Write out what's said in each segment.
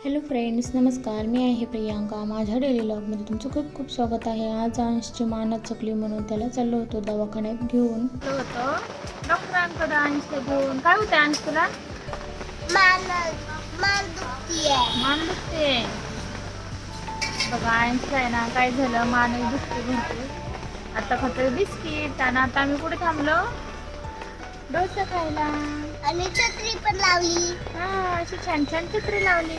Hello friends नमस्कार. मी आहे प्रियांका. माझ्या डेली लॉगमध्ये तुमचं खूप खूप स्वागत आहे. आज अंशची मानत चकली म्हणून त्याला चाललो होतो दवाखान्यात घेऊन. होतं. डॉक्टरांकडे अंश घेऊन. काय होते अंश तुला? मान दुखते बघा अंश आहे ना काय झालं? मान दुखते भरपूर. आता खातोय बिस्किट आणि आता आम्ही कुठे थांबलो? डोसा खायला. आणि छत्री पण लावली. हा अशी छान छान चित्रे लावली.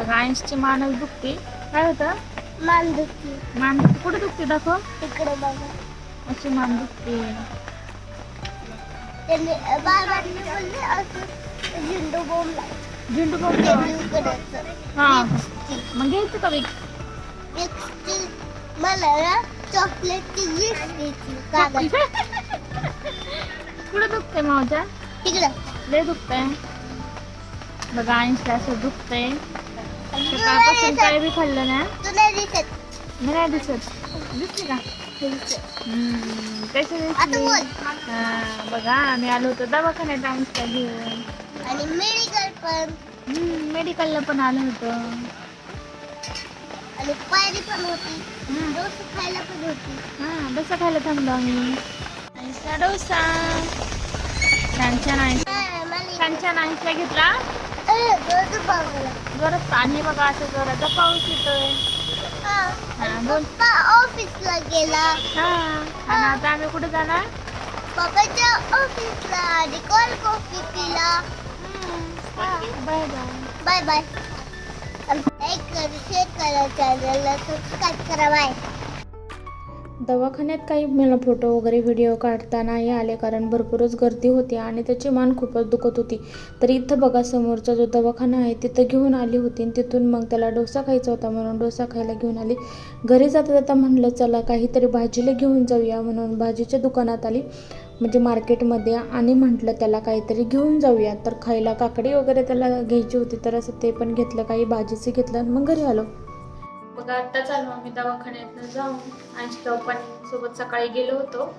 बघा अंशची मानच दुखते. काय होतं? मान दुखती. मान दुखते. कुठे दुखते? दाखव. इकडे बघा. अशी मान दुखते. झेंडू हा. मग घ्यायचं का मला चॉकलेटची गिफ्ट द्यायची कागद. कुठं दुखते तिकडं लय दुखतंय. बघा ऐंशी असं दुखतंय. सकाळपासून काय बी खाल्लं ना? तुला दिसत. मी नाही दिसत. दिसली का? हम्म, कशी आता दिसली बोल. हा, बघा आम्ही आलो होतो दवाखान्यात आमच्या घेऊन. आणि मेडिकल पण. हम्म, मेडिकलला पण आलो होतो. आणि पायरी पण होती. हम्म, डोसा खायला पण होती. हा डोसा खायला थांबलो आम्ही. डोसा. छान छान हा, मला छान छान घेतला. जोरात पाणी बघा असं जोराचा पाऊस येतोय बोल. ऑफिसला गेला. हा. आणि आता आम्ही कुठे जाणार? पप्पाच्या ऑफिसला आणि कॉल कॉफी पिला bye bye. Bye bye. Like करा शेअर करा चॅनलला सबस्क्राईब करा बाय दवाखान्यात काही मला फोटो वगैरे व्हिडिओ काढता नाही आले कारण भरपूरच गर्दी होती आणि त्याची मान खूपच दुखत होती. तर इथं बघा समोरचा जो दवाखाना आहे तिथं घेऊन आली होती आणि तिथून मग त्याला डोसा खायचा होता म्हणून डोसा खायला घेऊन आली. घरी जाता जाता म्हणलं चला काहीतरी भाजीला घेऊन जाऊया म्हणून भाजीच्या दुकानात आली म्हणजे मार्केटमध्ये आणि म्हटलं त्याला काहीतरी घेऊन जाऊया. तर खायला काकडी वगैरे त्याला घ्यायची होती तर असं ते पण घेतलं काही भाजीचं घेतलं आणि मग घरी आलो. बघा आत्ताच आलो आम्ही दवाखान्यातनं जाऊन आणि सोबत सकाळी गेलो होतो.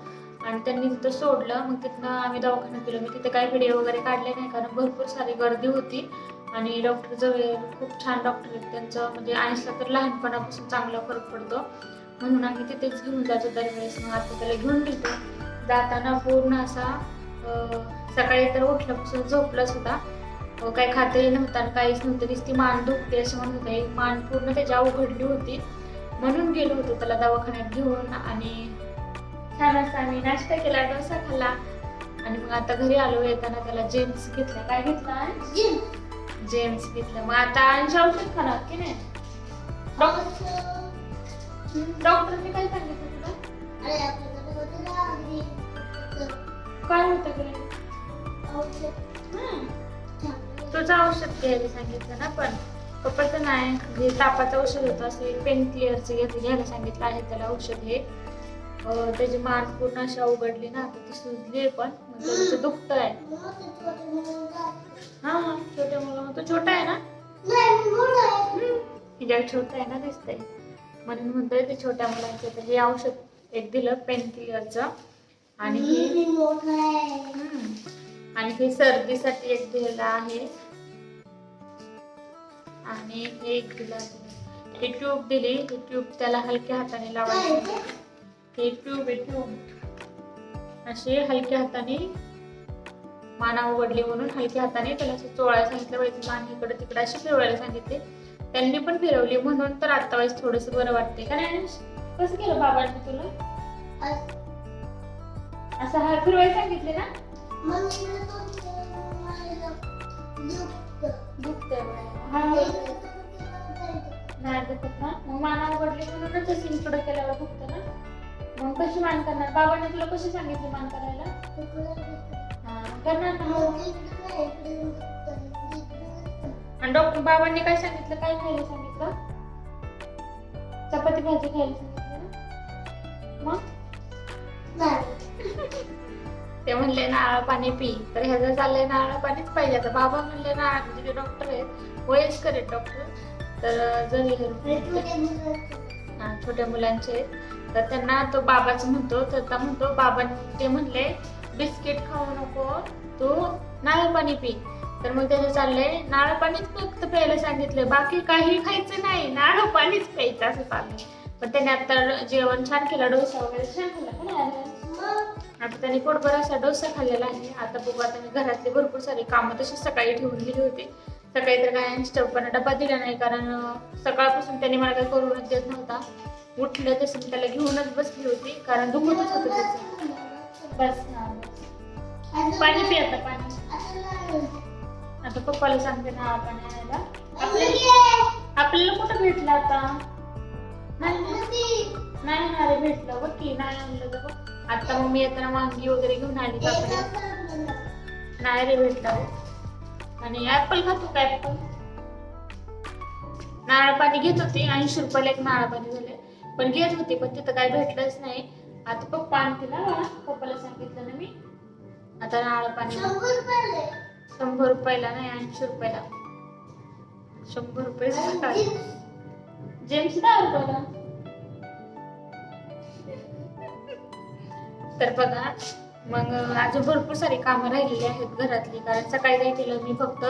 आणि त्यांनी तिथं सोडलं. मग तिथनं आम्ही दवाखान्यात गेलो. मी तिथे काही व्हिडिओ वगैरे काढले नाही कारण भरपूर सारी गर्दी होती. आणि डॉक्टर जवळ खूप छान डॉक्टर आहेत. त्यांचं म्हणजे आईसला तर लहानपणापासून चांगला फरक पडतो. म्हणून आम्ही तिथेच घेऊन जातो दरवेळेस. मग आता त्याला घेऊन घेतो जाताना पूर्ण असा सकाळी तर उठल्यापासून झोपलाच होता काही खातही नव्हतं आणि काहीच नव्हतं. नुसती मान दुखते असं म्हणत होते. एक मान पूर्ण त्याच्या उघडली होती. म्हणून गेलो होतो त्याला दवाखान्यात घेऊन आणि छान असं आम्ही नाश्ता केला डोसा खाल्ला. आणि मग आता घरी आलो येताना त्याला जेम्स घेतला. काय घेतला? जेम्स घेतला. मग आता अंश औषध खाणार की नाही? डॉक्टर डॉक्टरने काय सांगितलं तुला? काय होतं? तुझं औषध घ्यायला सांगितलं ना पण पप्पाचं नाही. जे तापाचं औषध होतं असे पेन क्लिअरचं घेतलं घ्यायला सांगितलं आहे त्याला औषध हे. त्याची मान पूर्ण अशा उघडली ना तर ती सुजली पण त्याचं दुखत आहे हा हा छोट्या मुलं मग तो छोटा आहे ना? हिच्या छोटा आहे ना दिसतंय. म्हणून म्हणतोय ते छोट्या मुलांचं तर हे औषध एक दिलं पेन क्लिअरचं आणि आणि हे सर्दीसाठी एक दिलेलं आहे. आणि हे एक ग्लास ही ट्यूब दिली ही ट्यूब त्याला हलक्या हाताने लावायची. हे ट्यूब आहे ट्यूब. अशी हलक्या हाताने माना उघडली म्हणून हलक्या हाताने त्याला असं चोळायला सांगितलं पाहिजे मान इकडे तिकडे अशी फिरवायला सांगितले. त्यांनी पण फिरवली म्हणून तर आता वेळेस थोडस बरं वाटते का नाही कसं केलं बाबांनी तुला? असं हा फिरवायला सांगितले ना? दुखतंय नाही दुखत ना मग माना उघडली म्हणूनच असं इकडं केल्यावर दुखतं ना मग कशी मान करणार बाबांनी तुला कशी सांगितली मान करायला हा, करणार ना आणि डॉक्टर बाबांनी काय सांगितलं काय खायला सांगितलं चपाती भाजी खायला सांगितलं ना मग ते म्हणले नारळ पाणी पी. तर ह्याचं चाललंय नारळ पाणीच पाहिजे. आता बाबा म्हणले नारळ म्हणजे डॉक्टर आहेत वयस्कर आहेत डॉक्टर तर जर छोट्या मुलांचे तर त्यांना तो बाबाच म्हणतो तर म्हणतो बाबा ते म्हणले बिस्किट खाऊ नको तू नारळ पाणी पी. तर मग त्याचं चाललंय नारळ पाणीच फक्त प्यायला सांगितलं बाकी काही खायचं नाही नारळ पाणीच प्यायचं असं चाललंय. पण त्याने आता जेवण छान केलं डोसा वगैरे छान केला आता त्याने पोटभर असा डोसा खाल्लेला आहे. आता बघू आता मी घरातले भरपूर सारी कामं तशी सकाळी ठेवून गेली होती. सकाळी तर काय स्टवपणा डबा दिला नाही कारण सकाळपासून त्याने मला काही करूनच देत नव्हता. उठलं तसं मी त्याला घेऊनच बसली होती कारण दुखतच होतं त्याचं. बस पाणी पी आता पाणी. आता पप्पाला सांगते ना पाणी आणायला आपल्याला कुठं भेटलं आता? नाही नाही ना रे भेटलं बघ की नाही आणलं तर बघ. आता मग मी येताना वांगी वगैरे घेऊन आली बापरे नाही रे भेटलं बघ. आणि ऍपल खातो का ऍपल नारळ पाणी घेत होते ऐंशी रुपयाला एक नारळ पाणी झाले पण घेत होते पण तिथं काय भेटलंच नाही. आता पप्पा आणतील पप्पाला सांगितलं ना मी. आता नारळ पाणी शंभर रुपयाला नाही ऐंशी रुपयाला. शंभर रुपये जेम्स दहा रुपयाला. तर बघा मग अजून भरपूर सारी कामं राहिलेली आहेत घरातली. कारण सकाळी काय केलं मी फक्त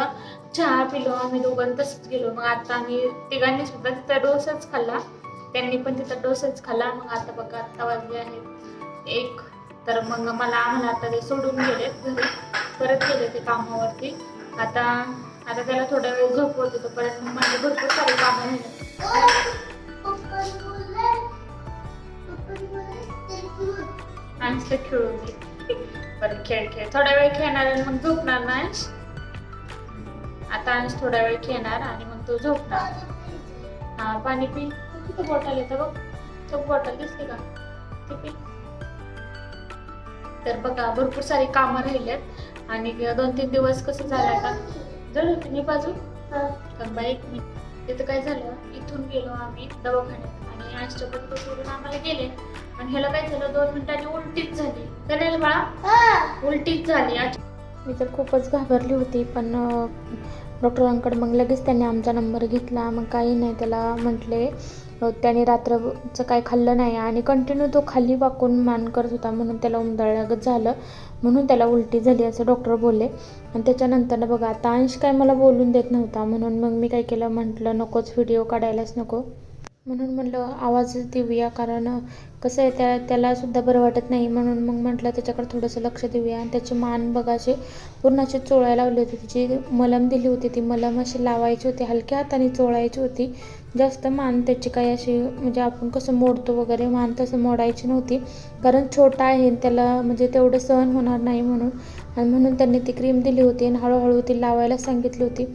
चहा पिलो आम्ही दोघं तसंच गेलो. मग आता आम्ही तिघांनी सुद्धा तिथं डोसाच खाल्ला. त्यांनी पण तिथं डोसाच खाल्ला. मग आता बघा आत्ता वाजले आहेत एक. तर मग मला आम्हाला आता ते सोडून गेले घरी. परत गेले ते कामावरती. आता आता त्याला थोडा वेळ झोप होत. होतं परत मग माझे भरपूर सारी कामं राहिले अंश तर खेळून दे परत खेळ खेळ. थोडा वेळ खेळणार आणि मग झोपणार ना अंश? आता अंश थोडा वेळ खेळणार आणि मग तो झोपणार. हा पाणी पी. किती बॉटल येतं बघ? तो बॉटल दिसते का? ते पी. तर बघा भरपूर सारी कामं राहिल्यात आणि दोन तीन दिवस कसं झालं का जर तुम्ही बाजू. बाई एक मिनिट. तिथं काय झालं इथून गेलो आम्ही दवाखान्यात आणि आजच्या पण सोडून आम्हाला गेले. आणि ह्याला काय झालं दोन मिनिटांनी उलटीच झाली. करेल बाळा? उलटीच झाली. आज मी तर खूपच घाबरली होती पण डॉक्टरांकडे मग लगेच त्यांनी आमचा नंबर घेतला. मग काही नाही त्याला म्हटले त्याने रात्रचं काय खाल्लं नाही आणि कंटिन्यू तो खाली वाकून मान करत होता. म्हणून त्याला उमदळल्यागत झालं. म्हणून त्याला उलटी झाली असं डॉक्टर बोलले. आणि त्याच्यानंतर बघा आता अंश काय मला बोलून देत नव्हता. म्हणून मग मी काय केलं? म्हटलं नकोच व्हिडिओ काढायलाच नको. म्हणून म्हटलं आवाजच देऊया कारण कसं आहे त्या त्याला सुद्धा बरं वाटत नाही. म्हणून मग म्हटलं त्याच्याकडे थोडंसं लक्ष देऊया. आणि त्याची मान बघाशी पूर्ण अशी चोळायला लावली होती. तिची मलम दिली होती. ती मलम अशी लावायची होती हलक्या हाताने चोळायची होती. जास्त मान त्याची काही अशी म्हणजे आपण कसं मोडतो वगैरे मान तसं मोडायची नव्हती. कारण छोटा आहे त्याला म्हणजे तेवढं सहन होणार नाही म्हणून. आणि म्हणून त्यांनी ती क्रीम दिली होती आणि हळूहळू ती लावायला सांगितली होती.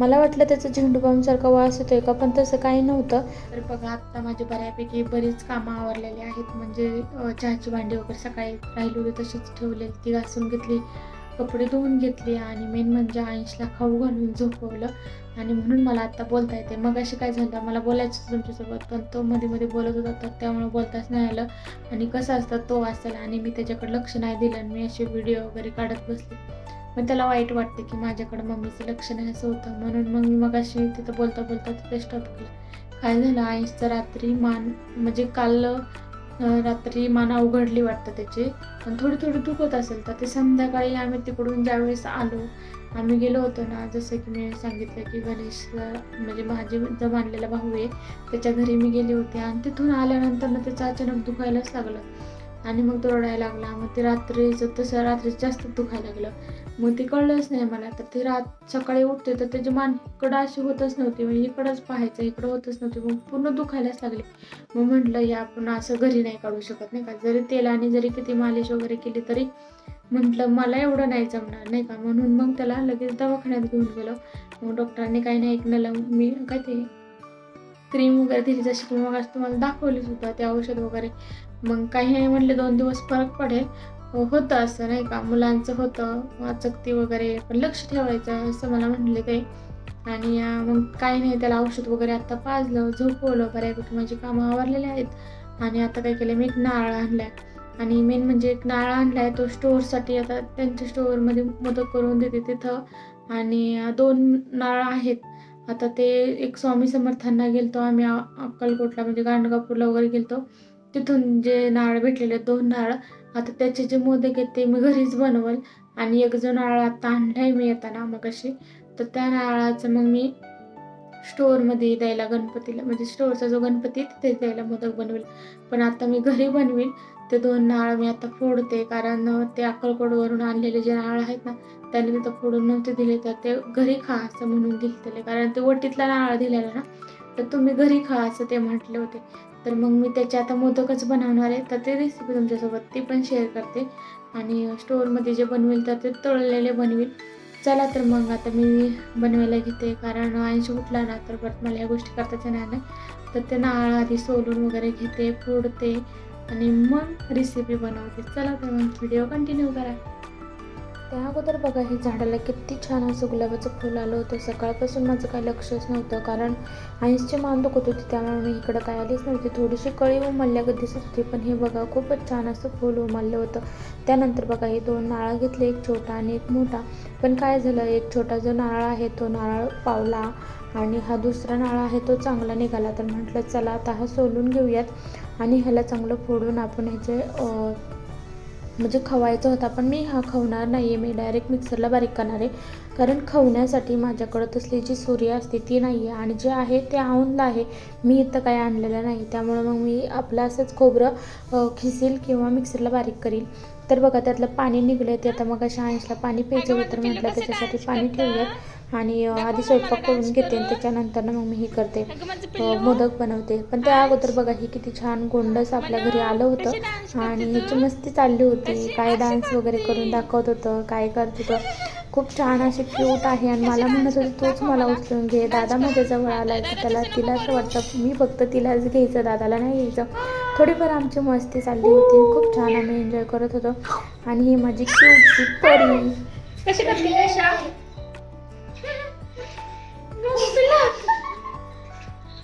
मला वाटलं त्याचं झेंडू बामसारखा वास येतोय का पण तसं काही नव्हतं. तर बघा आत्ता माझी बऱ्यापैकी बरीच कामं आवरलेली आहेत. म्हणजे चहाची भांडी वगैरे सकाळी राहिली होती तशीच ठेवलेली ती घासून घेतली कपडे धुवून घेतली आणि मेन म्हणजे आईशला खाऊ घालून झोपवलं. आणि म्हणून मला आता बोलता येते. मग अशी काय झालं मला बोलायचं तुमच्यासोबत पण तो मध्ये मध्ये बोलत होता तर त्यामुळे बोलताच नाही आलं. आणि कसं असतं तो असेल आणि मी त्याच्याकडे लक्ष नाही दिलं आणि मी असे व्हिडिओ वगैरे काढत बसले. मग त्याला वाईट वाटते की माझ्याकडे मम्मीचं लक्ष नाही असं होतं. म्हणून मग मी मग अशी तिथं बोलता बोलता तिथे स्टॉप केलं. काय झालं? आईचं रात्री मान म्हणजे काल रात्री मान अवघडली वाटतं त्याची. पण थोडी थोडी दुखत असेल तर ते संध्याकाळी आम्ही तिकडून ज्यावेळेस आलो आम्ही गेलो होतो ना जसं की मी सांगितलं की गणेश म्हणजे माझे जो मानलेला भाऊ आहे त्याच्या घरी मी गेले होते. आणि तिथून आल्यानंतर ना त्याचं अचानक दुखायलाच लागलं. आणि मग तो रडायला लागला. मग ते रात्रीचं तसं रात्री जास्त दुखायला लागलं. मग ते कळलंच नाही मला. तर ते रात सकाळी उठते तर त्याची मान इकडं अशी होतच नव्हती. म्हणजे इकडंच पाहायचं इकडं होतच नव्हती. मग पूर्ण दुखायलाच लागले. मग म्हटलं या आपण असं घरी नाही काढू शकत नाही का? जरी तेलाने जरी किती मालिश वगैरे केली तरी म्हटलं मला एवढं नाही जमणार नाही का? म्हणून मग त्याला लगेच दवाखान्यात घेऊन गेलो. मग डॉक्टरांनी काही नाही ऐकलं मी काय ते क्रीम वगैरे दिली जशी की मग आज तुम्हाला दाखवली होतं ते औषध वगैरे. मग काही नाही म्हटले दोन दिवस फरक पडेल. हो, होतं असं नाही का? मुलांचं होतं वाचकती वगैरे. पण लक्ष ठेवायचं असं मला म्हटले ते. आणि मग काही नाही त्याला औषध वगैरे आता पाजलं झोपवलं बऱ्यापैकी. माझी कामं आवरलेली आहेत. आणि आता काय केलं मी एक नारळ आणलाय. आणि मेन म्हणजे एक नारळ आणलाय तो स्टोअरसाठी आता त्यांच्या स्टोअरमध्ये मदत करून देते तिथं. आणि दोन नारळ आहेत. आता ते एक स्वामी समर्थांना गेलतो आम्ही अक्कलकोटला. म्हणजे गाणगापूरला वगैरे गेलतो. तिथून जे नारळ भेटलेले आहेत, दोन नारळ. आता त्याचे जे मोदक आहेत ते मी घरीच बनवल. आणि एक जो नारळ आता आणलाय मी येताना मग अशी तर त्या नारळाचं मग मी स्टोअरमध्ये द्यायला गणपतीला म्हणजे स्टोअरचा जो गणपती आहे तिथे द्यायला मोदक बनवेल. पण आता मी घरी बनवेल ते दोन नाळ मी आता फोडते. कारण ते अक्कलकोटवरून आणलेले जे नाळ आहेत ना त्यांनी तिथं फोडून नव्हते दिले. तर ते घरी खा असं म्हणून दिले कारण ते वटीतला नाळ दिलेला ना तर तुम्ही घरी खा असं ते म्हटले होते. तर मग मी त्याचे आता मोदकच बनवणार आहे. तर ते रेसिपी तुमच्यासोबत ती पण शेअर करते. आणि स्टोअरमध्ये जे बनवेल तर ते तळलेले बनवेल. चला तर मग आता मी बनवायला घेते. कारण ऐंशी उठला ना तर परत मला ह्या गोष्टी करताच येणार नाही. तर ते नाळ आधी सोलून वगैरे घेते फोडते. आणि मग रेसिपी बनवते. चला तर मग व्हिडिओ कंटिन्यू करा. त्या अगोदर बघा हे झाडाला किती छान असं गुलाबाचं फुल आलं होतं. सकाळपासून माझं काही लक्षच नव्हतं कारण आईसची मान दुखत होती त्यामुळे मी इकडं काय आलीच नव्हती. थोडीशी कळी उमलल्यागत दिसत होती पण हे बघा खूपच छान असं फुल उमललं होतं. त्यानंतर बघा हे दोन नारळ घेतले एक छोटा आणि एक मोठा. पण काय झालं एक छोटा जो नारळ आहे तो नारळ पावला आणि हा दुसरा नारळ आहे तो चांगला निघाला. तर म्हटलं चला आता हा सोलून घेऊयात आणि ह्याला चांगलं फोडून आपण ह्याचे म्हणजे खवायचा होता पण मी हा खवणार नाही आहे मी डायरेक्ट मिक्सरला बारीक करणार आहे. कारण खवण्यासाठी माझ्याकडं तसली जी सुरी असते ती नाही आहे आणि जे आहे ते औंधलं आहे. मी इथं काही आणलेलं नाही. त्यामुळं मग मी आपलं असंच खोबरं खिसेल किंवा मिक्सरला बारीक करील तर बघा त्यातलं पाणी निघलं ते आता मग अशा ऐंशला पाणी प्यायचं होतं म्हटलं त्याच्यासाठी पाणी ठेवूयात. आणि आधी स्वयंपाक करून घेते आणि त्याच्यानंतर मग मी हे करते. मोदक बनवते. पण त्या अगोदर बघा ही किती छान गोंडस आपल्या घरी आलं होतं आणि ह्याची मस्ती चालली होती. काय डान्स वगैरे करून दाखवत होतं काय करत होतं. खूप छान अशी क्यूट आहे आणि मला म्हणत होती तोच मला उचलून घे. दादा माझ्याजवळ आला की त्याला तिला असं वाटतं. मी फक्त तिलाच घ्यायचं दादाला नाही घ्यायचं. थोडीफार आमची मस्ती चालली होती. खूप छान आम्ही एन्जॉय करत होतो. आणि ही माझी क्यूटची परी.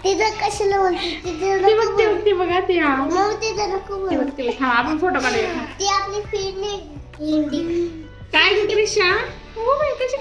तिथं कशाला बोलते? तिथं ती बघ ती बघ ती बघा ती हा. मग तिथं नको ती बोलू बघ ती बघ आपण फोटो काढूया. ती आपली हिंदी. काय करते रेषा हो बाई कशी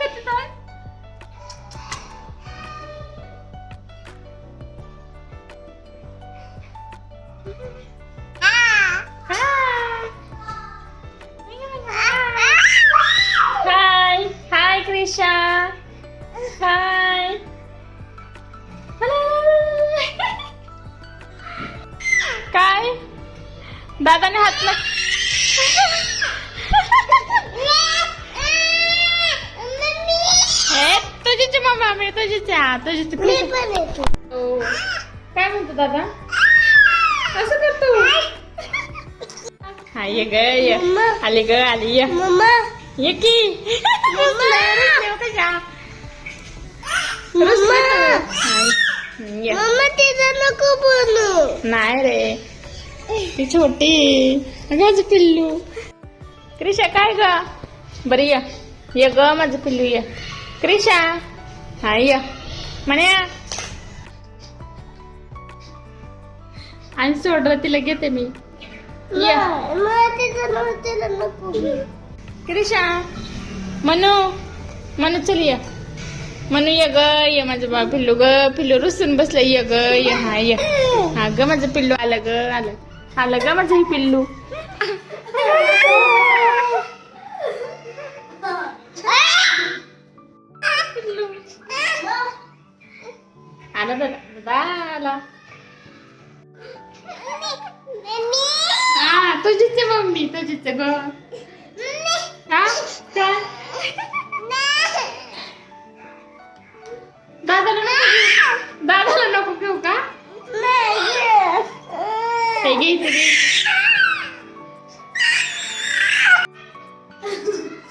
ये ग ये आली ग आली ये मम्मा ये की कशा नको बोलू नाही रे ती छोटी माझं पिल्लू क्रिशा काय ग बरी ये ये ग माझं पिल्लू ये क्रिशा हा ये म्हण्या आणि सोडलं तिला घेते मी क्रिशा मनू मनू चल ये. मनू ये ग ये माझं बा पिल्लू ग. पिल्लू रुसून बसलं ये ग ये हा ये. हा ग माझं पिल्लू आलं ग आलं. आलं ग माझं हे पिल्लू. आला दादा आला. तुझीच आहे मम्मी तुझीच ग। हा? काय? दादाला नको दादाला नको घेऊ का घ्यायचं घ्यायचं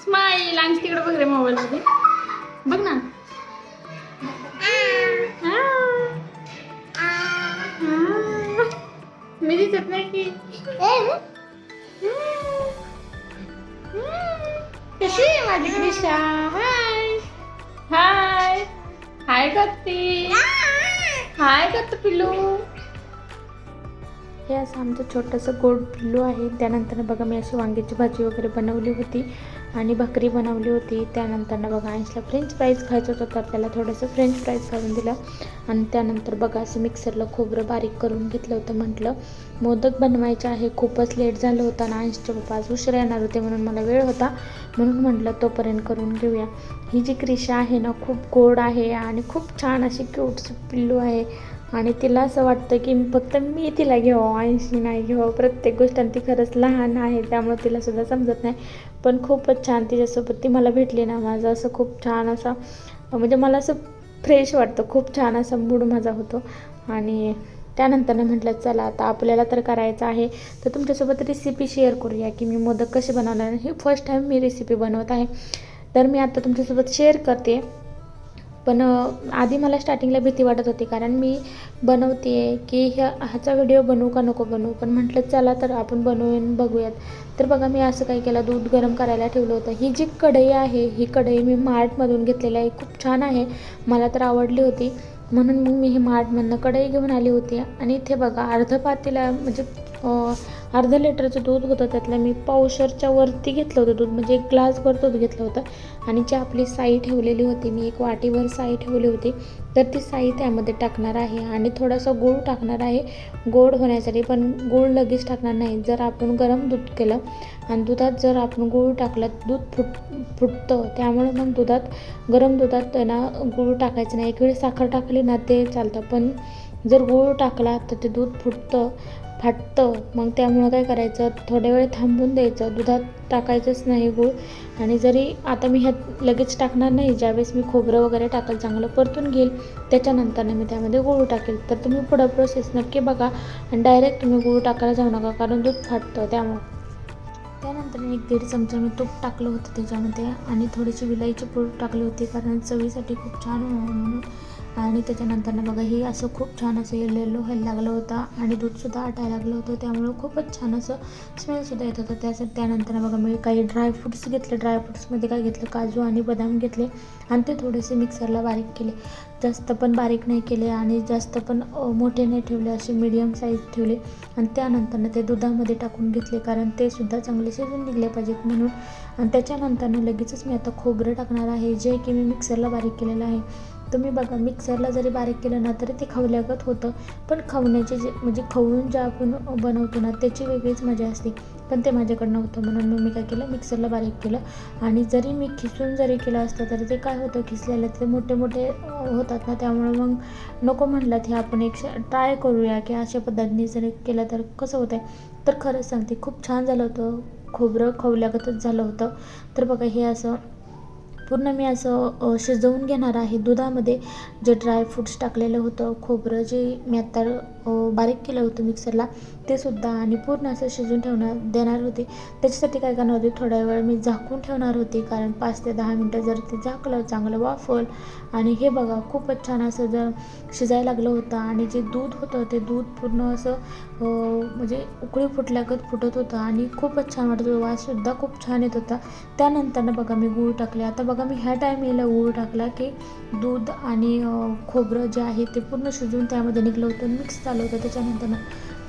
स्माईल आणि तिकडे बघ रे मोबाईल मध्ये बघ ना. मी दिसत नाही की कशी आहे माझी क्रिशा हाय हाय हाय करते हाय करते पिल्लू. हे असं आमचं छोटंसं गोड पिल्लू आहे. त्यानंतर बघा मी अशी वांग्याची भाजी वगैरे बनवली होती. आणि भाकरी बनवली होती. त्यानंतर बघा अंशला फ्रेंच फ्राईज खायचं होतं तर त्याला थोडंसं फ्रेंच फ्राईज घालून दिलं. आणि त्यानंतर बघा असं मिक्सरला खोबरं बारीक करून घेतलं होतं म्हटलं. मोदक बनवायचे आहे खूपच लेट झालं होतं आणि अंशचे पप्पा आज उशीर येणार होते म्हणून मला वेळ होता. म्हणून म्हटलं तोपर्यंत करून घेऊया. ही जी क्रिशा आहे ना खूप गोड आहे आणि खूप छान अशी क्यूट पिल्लू आहे. आणि तिला असं वाटतं की फक्त मी तिला घेऊ ऐंशी नाही घेऊ प्रत्येक गोष्ट आणि ती खरंच लहान आहे त्यामुळे तिला सुद्धा समजत नाही. पण खूपच छान तिच्यासोबत ती मला भेटली ना माझं असं खूप छान असा म्हणजे मला असं फ्रेश वाटतं खूप छान असा मूड माझा होतो. आणि त्यानंतर म्हटलं चला आता आपल्याला तर करायचं आहे तर तुमच्यासोबत रेसिपी शेअर करूया की मी मोदक कसे बनवणार. हे फर्स्ट टाईम मी रेसिपी बनवत आहे. तर मी आता तुमच्यासोबत शेअर करते. पण आधी मला स्टार्टिंगला भीती वाटत होती कारण मी बनवते की ह्या ह्याचा व्हिडिओ बनवू का नको बनवू? पण म्हटलं चला तर आपण बनवून बघूयात. तर बघा मी असं काय केलं. दूध गरम करायला ठेवलं होतं. ही जी कढई आहे ही कढई मी मार्टमधून घेतलेली आहे. खूप छान आहे. मला तर आवडली होती. म्हणून मग मी ही मार्टमधनं कढई घेऊन आली होती. आणि इथे बघा अर्ध पातेला म्हणजे अर्धा लिटरचं दूध होतं त्यातलं मी पावशरच्या वरती घेतलं होतं दूध म्हणजे एक ग्लासभर दूध घेतलं होतं. आणि जी आपली साई ठेवलेली होती मी एक वाटीवर साई ठेवली होती तर ती साई त्यामध्ये टाकणार आहे. आणि थोडासा गूळ टाकणार आहे. गोड होण्यासाठी पण गूळ लगेच टाकणार नाही. जर आपण गरम दूध केलं आणि दुधात जर आपण गूळ टाकलं दूध फुट फुटतं त्यामुळे मग दुधात गरम दुधात त्यांना गूळ टाकायचं नाही. एक वेळ साखर टाकली ना ते चालतं. पण जर गूळ टाकला तर ते दूध फुटतं. फाटतं. मग त्यामुळं काय करायचं? थोड्या वेळ थांबून द्यायचं. दुधात टाकायचंच नाही गूळ. आणि जरी आता मी ह्यात लगेच टाकणार नाही ज्यावेळेस मी खोबरं वगैरे टाकेल चांगलं परतून घेईल त्याच्यानंतरनं मी त्यामध्ये गूळ टाकेल. तर तुम्ही पुढं प्रोसेस नक्की बघा आणि डायरेक्ट तुम्ही गूळ टाकायला जाऊ नका कारण दूध फाटतं त्यामुळं. त्यानंतर एक दीड चमचा मी तूप टाकलं होतं त्याच्यामध्ये आणि थोडीशी विलायची पूड टाकली होती कारण चवीसाठी खूप छान म्हणून आणि त्याच्यानंतर बघा हे असं खूप छान असं येलो व्हायला लागलं होतं आणि दूधसुद्धा आटायला लागलं होतं. त्यामुळं खूपच छान असं स्मेलसुद्धा येत होतं. त्यासाठी त्यानंतर बघा मी काही ड्रायफ्रुट्स घेतले. ड्रायफ्रुट्समध्ये काय घेतलं? काजू आणि बदाम घेतले आणि ते थोडेसे मिक्सरला बारीक केले. जास्त पण बारीक नाही केले आणि जास्त पण मोठे नाही ठेवले. असे मीडियम साईज ठेवले. आणि त्यानंतरनं ते दुधामध्ये टाकून घेतले कारण ते सुद्धा चांगले शिजून निघले पाहिजेत म्हणून. आणि त्याच्यानंतरनं लगेचच मी आता खोबरं टाकणार आहे जे की मी मिक्सरला बारीक केलेलं आहे. तुम्ही बघा मिक्सरला जरी बारीक केलं ना तरी ते खवल्यागत होतं. पण खवण्याचे जे म्हणजे खवून जे आपण बनवतो ना त्याची वेगळीच मजा असते. पण ते माझ्याकडनं होतं म्हणून मग मी काय केलं मिक्सरला बारीक केलं. आणि जरी मी खिसून जरी केलं असतं तरी ते काय होतं खिसलेलं ते मोठे मोठे होतात ना त्यामुळे मग नको म्हटलं ते आपण एक ट्राय करूया की अशा पद्धतीने जरी केलं तर कसं होतं आहे तर खरंच सांगते खूप छान झालं होतं खोबरं खवल्यागतच झालं होतं. तर बघा हे असं पूर्ण मी असं शिजवून घेणार आहे. दुधामध्ये जे ड्रायफ्रूट्स टाकलेलं होतं खोबरं जे मी आत्ता बारीक केलं होतं मिक्सरला ते सुद्धा आणि पूर्ण असं शिजून ठेवणार देणार होते. त्याच्यासाठी काय करणार होते? थोड्या वेळ मी झाकून ठेवणार होते. कारण पाच ते दहा मिनटं जर ते झाकलं चांगलं वाफल आणि हे बघा खूपच छान असं जर शिजायला लागलं होतं आणि जे दूध होतं ते दूध पूर्ण असं म्हणजे उकळी फुटल्यागत फुटत होतं आणि खूपच छान वाटत होतं. वाससुद्धा खूप छान येत होता. त्यानंतरनं बघा मी गूळ टाकले. आता बघा मी ह्या टायमिंगला गूळ टाकला की दूध आणि खोबरं जे आहे ते पूर्ण शिजून त्यामध्ये निघलं होतं मिक्स झालं होतं. त्याच्यानंतरनं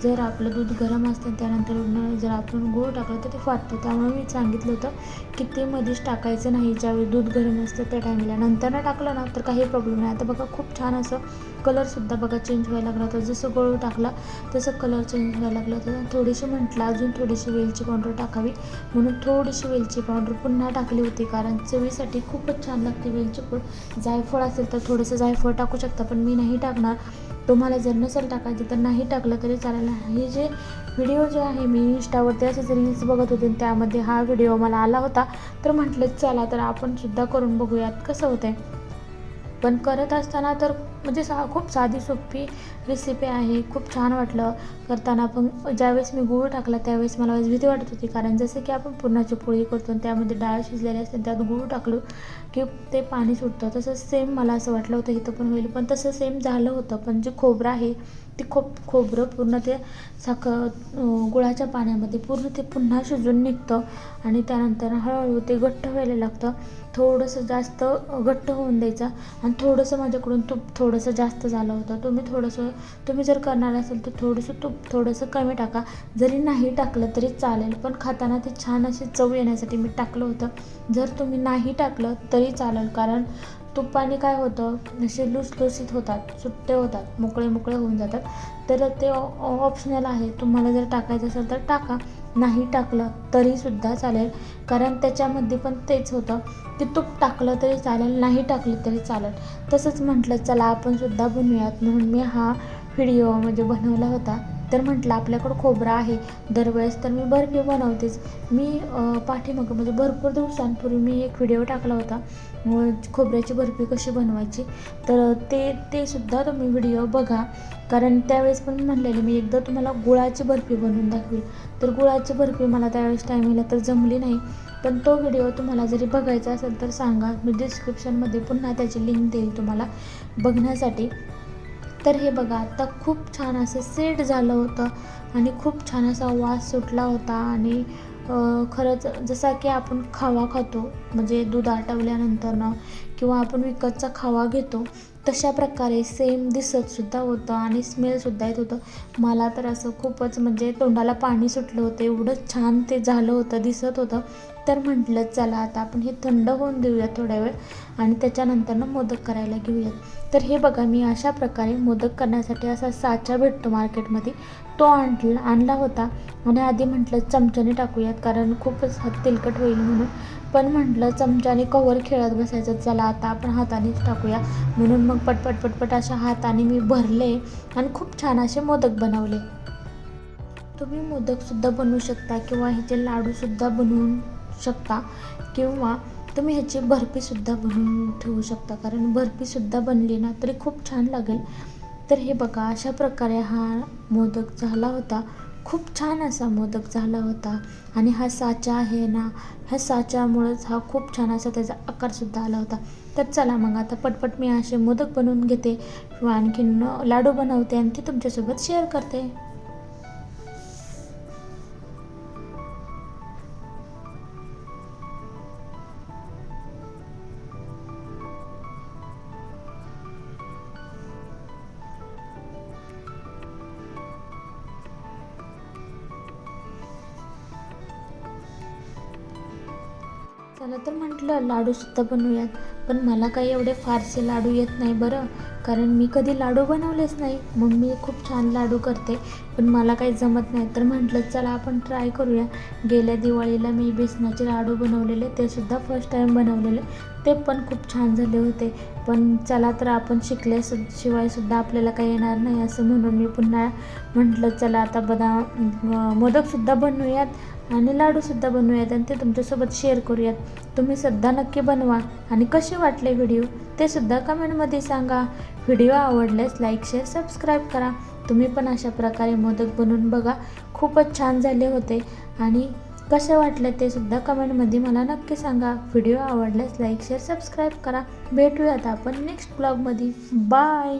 जर आपलं दूध गरम असतं त्यानंतर जर आपण गूळ टाकलं तर ते फाटतं. त्यामुळे मी सांगितलं होतं की ते मध्येच टाकायचं नाही. ज्यावेळी दूध गरम असतं त्या टायमिंगला नंतर टाकलं ना तर काही प्रॉब्लेम नाही. आता बघा खूप छान असं कलरसुद्धा बघा चेंज व्हायला लागला होता. जसं गळू टाकला तसं कलर चेंज व्हायला लागला होता. थोडीशी म्हटलं अजून थोडीशी वेलची पावडर टाकावी. म्हणून थोडीशी वेलची पावडर पुन्हा टाकली होती कारण चवीसाठी खूपच छान लागते वेलची पूड. जायफळ असेल तर थोडंसं जायफळ टाकू शकता पण मी नाही टाकणार. तुम्हाला जर नसेल टाकायचं तर नाही टाकलं तरी चालेल. हे जे व्हिडिओ जे आहे मी इंस्टावरती असेच रील्स बघत होते त्यामध्ये हा व्हिडिओ मला आला होता. तर म्हटलं चला तर आपण सुद्धा करून बघूयात. कसं होतं आहे पण करत असताना तर म्हणजे सा खूप साधी सोपी रेसिपी आहे. खूप छान वाटलं करताना. पण ज्यावेळेस मी गूळ टाकला त्यावेळेस मला भीती वाटत होती. कारण जसं की आपण पुरणाची पोळी करतो आणि त्यामध्ये डाळ शिजलेली असते त्यात गूळ टाकलो की ते पाणी सुटतं. तसं सेम मला असं वाटलं होतं इथं पण होईल. पण तसं सेम झालं होतं. पण जे खोबरं आहे ते खोब खोबरं पूर्ण ते साखर गुळाच्या पाण्यामध्ये पूर्ण ते पुन्हा शिजून निघतं आणि त्यानंतर हळूहळू ते घट्ट व्हायला लागतं. थोडंसं जास्त घट्ट होऊन द्यायचं आणि थोडंसं माझ्याकडून तूप थोडंसं जास्त झालं होतं. तुम्ही थोडंसं तुम्ही जर करणार असाल तर थोडंसं तूप थोडंसं कमी टाका. जरी नाही टाकलं तरी चालेल पण खाताना ते छान अशी चव येण्यासाठी मी टाकलं होतं. जर तुम्ही नाही टाकलं तरी चालेल कारण तुपाने काय होतं? असे लुसलुसीत होतात सुट्टे होतात मोकळे मोकळे होऊन जातात. तर ते ऑप्शनल आहे. तुम्हाला जर टाकायचं असेल तर टाका. नाही टाकलं तरीसुद्धा चालेल. कारण त्याच्यामध्ये पण तेच होतं की तूप टाकलं तरी चालेल नाही टाकलं तरी चालेल. तसंच म्हटलं चला आपण सुद्धा बनवूयात. म्हणून मी हा व्हिडिओ म्हणजे बनवला होता. तर म्हटलं आपल्याकडं खोबरं आहे दरवेळेस तर मी बर्फी बनवतेच. मी पाठीमागं म्हणजे भरपूर दिवसांपूर्वी मी एक व्हिडिओ टाकला होता खोबऱ्याची बर्फी कशी बनवायची? तर ते ते सुद्धा तुम्ही व्हिडिओ बघा. कारण त्यावेळेस पण म्हणलेले मी एकदा तुम्हाला गुळाची बर्फी बनवून दाखवेल. तर गुळाची बर्फी मला त्यावेळेस टायमिंगला तर जमली नाही. पण तो व्हिडिओ तुम्हाला जरी बघायचा असेल तर सांगा. मी डिस्क्रिप्शनमध्ये पुन्हा त्याची लिंक देईल तुम्हाला बघण्यासाठी. तर हे बघा आता खूप छान असं सेट झालं होतं आणि खूप छान असा वास सुटला होता आणि खरंच जसा की आपण खावा खातो म्हणजे दूध आटवल्यानंतरनं किंवा आपण विकतचा खावा घेतो तशा प्रकारे सेम दिसतसुद्धा होतं आणि स्मेलसुद्धा येत होतं. मला तर असं खूपच म्हणजे तोंडाला पाणी सुटलं होतं एवढं छान ते झालं होतं दिसत होतं. तर म्हटलं चला आता आपण हे थंड होऊन देऊया थोड्या वेळ आणि त्याच्यानंतरनं मोदक करायला घेऊयात. तर हे बघा मी अशा प्रकारे मोदक करण्यासाठी असा साचा भेटतो मार्केटमध्ये. तो आणला आणला होता. आणि आधी म्हटलं चमच्याने टाकूयात कारण खूपच तेलकट होईल म्हणून. पण म्हटलं चमच्याने कवर खेळत बसायचं चला आता आपण हातानेच टाकूया. म्हणून मग पटपट पटपट अशा हाताने मी भरले आणि खूप छान असे मोदक बनवले. तुम्ही मोदकसुद्धा बनवू शकता किंवा ह्याचे लाडूसुद्धा बनवू शकता किंवा तुम्ही ह्याची बर्फीसुद्धा बनवून ठेवू शकता. कारण बर्फीसुद्धा बनली ना तरी खूप छान लागेल. तर हे बघा अशा प्रकारे हा मोदक झाला होता. खूप छान असा मोदक झाला होता. आणि हा साचा आहे ना ह्या साच्यामुळंच हा खूप छान असा त्याचा आकारसुद्धा आला होता. तर चला मग आता पटपट मी असे मोदक बनवून घेते. किंवा आणखीन लाडू बनवते आणि ते तुमच्यासोबत शेअर करते. लाडूसुद्धा बनवूयात. पण मला काही एवढे फारसे लाडू येत नाही बरं. कारण मी कधी लाडू बनवलेच नाही. मग मी खूप छान लाडू करते. पण मला काही जमत नाही. तर म्हटलं चला आपण ट्राय करूया. गेल्या दिवाळीला मी बेसनाचे लाडू बनवलेले. ते सुद्धा फर्स्ट टाईम बनवलेले. ते पण खूप छान झाले होते. पण चला तर आपण शिकल्या सु शिवाय सुद्धा आपल्याला काही येणार नाही असं म्हणून मी पुन्हा म्हटलं चला आता बदाम मोदकसुद्धा बनवूयात. आणि लाडूसुद्धा बनवूयात आणि ते तुमच्यासोबत शेअर करूयात. तुम्ही सुद्धा नक्की बनवा. आणि कसे वाटले व्हिडिओ ते सुद्धा कमेंटमध्ये सांगा. व्हिडिओ आवडल्यास लाईक शेअर सबस्क्राईब करा. तुम्ही पण अशा प्रकारे मोदक बनवून बघा. खूपच छान झाले होते. आणि कसे वाटले ते सुद्धा कमेंटमध्ये मला नक्की सांगा. व्हिडिओ आवडल्यास लाईक शेअर सबस्क्राईब करा. भेटूयात आपण नेक्स्ट ब्लॉगमध्ये बाय